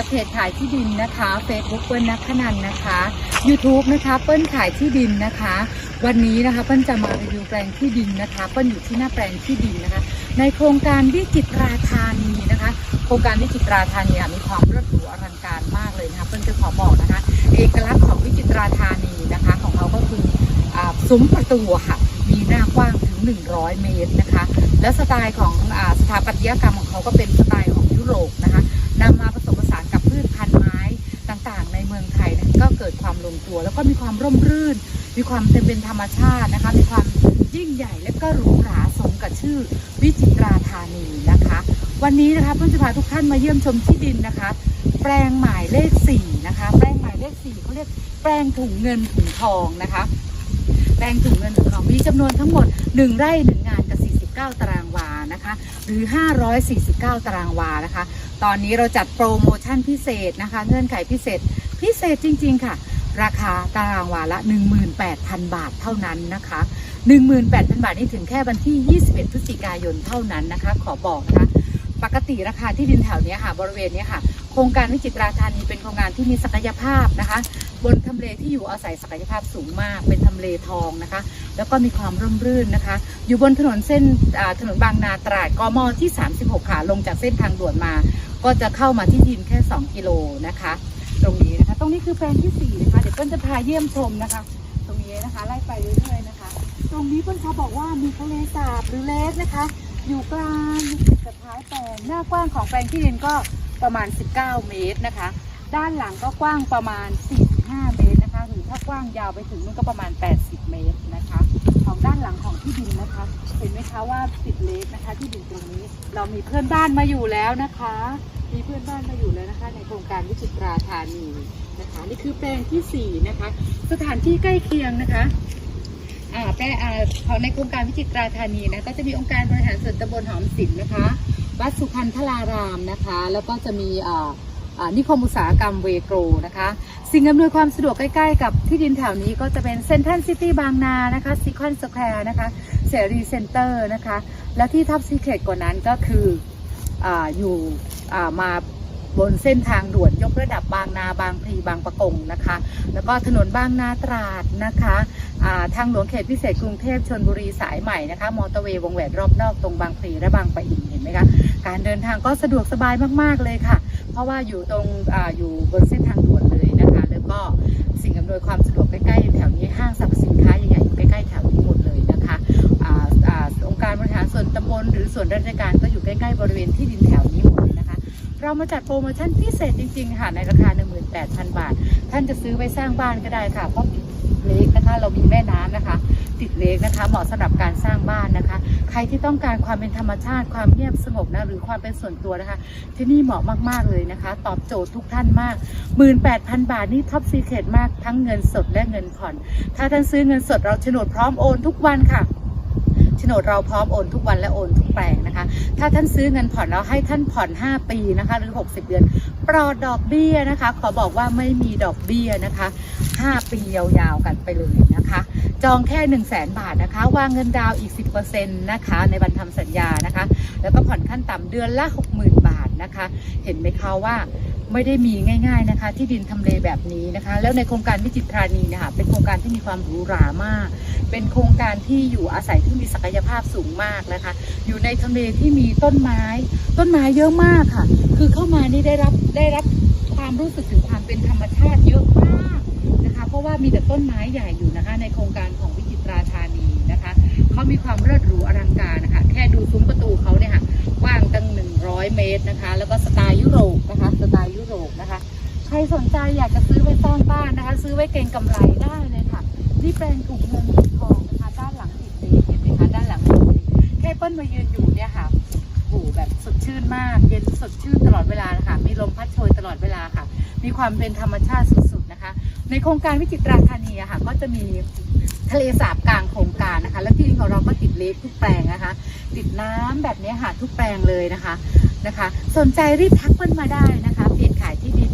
จากเพจขายที่ดินนะคะ Facebook เปิ้ลนักขนันนะคะ YouTube นะคะเปิ้ลขายที่ดินนะคะ วันนี้นะคะเปิ้ลจะมารีวิวแปลงที่ดินนะคะเปิ้ลอยู่ที่หน้าแปลงที่ดินนะคะ ในโครงการวิจิตราธานีนะคะ โครงการวิจิตราธานีมีความเลิศหรูอลังการมากเลยนะคะเปิ้ลจะขอบอกนะคะ เอกลักษณ์ของวิจิตราธานีนะคะ ของเขาก็คือซุ้มประตูค่ะมีหน้ากว้างถึง 100 เมตรนะคะ และสไตล์ของอสถาปัตยกรรมของเขาก็เป็นสไตล์ของยุโรปนะคะนำมาผสม งตัว แล้วก็มีความร่มรื่น มีความเต็มเป็นธรรมชาตินะคะ มีความยิ่งใหญ่และก็หรูหราสมกับชื่อวิจิตราธานีนะคะ วันนี้นะคะเพื่อนจะพาทุกท่านมาเยี่ยมชมที่ดินนะคะ แปลงหมายเลขสี่นะคะ แปลงหมายเลขสี่เขาเรียกแปลงถุงเงินถุงทองนะคะ แปลงถุงเงินถุงทองมีจำนวนทั้งหมด 1 ไร่ 1 งานกับ 49 ตารางวานะคะ หรือ 549 ตารางวานะคะ ตอนนี้เราจัดโปรโมชั่นพิเศษนะคะ เงื่อนไขพิเศษพิเศษจริง ๆ ค่ะ ราคาตารางวาละ 18,000 บาทเท่านั้นนะคะ 18,000 บาทนี่ถึงแค่วันที่ 21 พฤศจิกายนเท่านั้นนะคะ ขอบอกนะคะ ปกติราคาที่ดินแถวนี้ค่ะบริเวณนี้ค่ะ โครงการวิจิตราธานีเป็นโครงการที่มีศักยภาพนะคะ บนทำเลที่อยู่อาศัยศักยภาพสูงมาก เป็นทำเลทองนะคะ แล้วก็มีความร่มรื่นนะคะ อยู่บนถนนเส้นถนนบางนาตราดกมที่ 36 ค่ะลงจากเส้นทางด่วนมา ก็จะเข้ามาที่ดินแค่ 2 กิโลนะคะ ตรงนี้นะคะ ตรงนี้คือแปลงที่4 นะคะ เดี๋ยวเปิ้ลจะพาเยี่ยมชมนะคะ ตรงนี้นะคะไล่ไปเรื่อยๆนะคะ ตรงนี้เปิ้ลเขาบอกว่ามีทะเลสาบหรือเลสนะคะ อยู่กลางอยู่ติดกับท้ายแปลงหน้ากว้างของแปลงที่ดินก็ประมาณ 19 เมตรนะคะ ด้านหลังก็กว้างประมาณ 45 เมตรนะคะหรือถ้ากว้างยาวไปถึงนู่นก็ประมาณ 80 เมตรนะคะ ของด้านหลังของที่ดินนะคะ เห็นไหมคะว่าติดเลสนะคะ ที่ดินตรงนี้ เรามีเพื่อนบ้านมาอยู่แล้วนะคะ มีเพื่อนบ้านมาอยู่แล้วนะคะ ในโครงการวิจิตราธานีนะคะ นี่คือแปลงที่4นะคะ สถานที่ใกล้เคียงนะคะอ่าแปลอ่าของในโครงการวิจิตราธานีนะก็จะมีองค์การบริหารส่วนตำบลหอมสินนะคะวัดสุพันธลารามนะคะ แล้วก็จะมีอ่าอ่านิคมอุตสาหกรรมเวโกรนะคะ สิ่งอำนวยความสะดวกใกล้ ๆ กับที่ดินแถวนี้ก็จะเป็นเซ็นทรัลซิตี้บางนานะคะซีคอนสแควร์นะคะ เสรีเซ็นเตอร์นะคะ และที่ท็อปซีเครตกว่านั้นก็คือออยู่อ่มาบนเส้นทางด่วนยกระดับบางนาบางพลีบางประกงนะคะ แล้วก็ถนนบางนาตราดนะคะาทางหลวงเขตพิเศษกรุงเทพชนบุรีสายใหม่นะคะ มอเตอร์เวย์วงแหวนรอบนอกตรงบางพลีและบางปะอินเห็นไหมคะ การเดินทางก็สะดวกสบายมากๆเลยค่ะ เพราะว่าอยู่ตรงออยู่บนเส้นทาง ราชการก็อยู่ใกล้ๆบริเวณที่ดินแถวนี้หมดเลยนะคะ เรามาจัดโปรโมชั่นพิเศษจริง ๆ ค่ะ ในราคา 18,000 บาท ท่านจะซื้อไว้สร้างบ้านก็ได้ค่ะ เพราะเลกนะคะ เรามีแม่น้ำนะคะ ติดเลกนะคะ เหมาะสำหรับการสร้างบ้านนะคะ ใครที่ต้องการความเป็นธรรมชาติ ความเงียบสงบนะ หรือความเป็นส่วนตัวนะคะ ที่นี่เหมาะมาก ๆ เลยนะคะ ตอบโจทย์ทุกท่านมาก 18,000 บาทนี่ท็อปซีเคทมาก ทั้งเงินสดและเงินผ่อน ถ้าท่านซื้อเงินสดเราโฉนดพร้อมโอนทุกวันค่ะ โฉนดเราพร้อมโอนทุกวันและโอนทุกแปลงนะคะ ถ้าท่านซื้อเงินผ่อนเราให้ท่านผ่อน 5 ปีนะคะ หรือ 60 เดือน ปลอดดอกเบี้ยนะคะ ขอบอกว่าไม่มีดอกเบี้ยนะคะ 5 ปียาวๆกันไปเลยนะคะ จองแค่ 1 0 0 0 0แบาทนะคะ วางเงินดาวน์อีก 10%นะคะ ในวันทำสัญญานะคะ แล้วก็ผ่อนขั้นต่ำเดือนละ 60,000 บาทนะคะ เห็นไหมคะว่า ไม่ได้มีง่ายๆนะคะ ที่ดินทำเลแบบนี้นะคะ แล้วในโครงการวิจิตรานีนะคะเป็นโครงการที่มีความหรูหรามาก เป็นโครงการที่อยู่อาศัยที่มีศักยภาพสูงมากนะคะ อยู่ในทำเลที่มีต้นไม้ ต้นไม้เยอะมากค่ะ คือเข้ามานี่ได้รับได้รับความรู้สึกถึงความเป็นธรรมชาติเยอะมากนะคะ เพราะว่ามีแต่ต้นไม้ใหญ่อยู่นะคะ ในโครงการของวิจิตราธานีนะคะเขามีความเลิศหรูอลังการนะคะ แค่ดูซุ้มประตูเขาเนี่ยค่ะกว้างตั้ง100 เมตรนะคะ แล้วก็สไตล์ยุโรป ใครสนใจอยากจะซื้อไว้สร้างบ้านนะคะ ซื้อไว้เก็งกำไรได้เลยค่ะ นี่แปลงถุงเงินถุงทองนะคะด้านหลังติดเลเห็นไหมคะด้านหลังติดเลแค่เปิ้ลมายืนอยู่เนี่ยค่ะโอ้โหแบบสดชื่นมาก เย็นสดชื่นตลอดเวลานะคะมีลมพัดโชยตลอดเวลาค่ะ มีความเป็นธรรมชาติสุดๆนะคะ ในโครงการวิจิตราธานีอะค่ะ ก็จะมีทะเลสาบกลางโครงการนะคะ แล้วที่ดินของเราก็ติดเลทุกแปลงนะคะ ติดน้ำแบบนี้ค่ะทุกแปลงเลยนะคะนะคะ สนใจรีบทักเปิ้ลมาได้นะคะเพจขายที่ดิน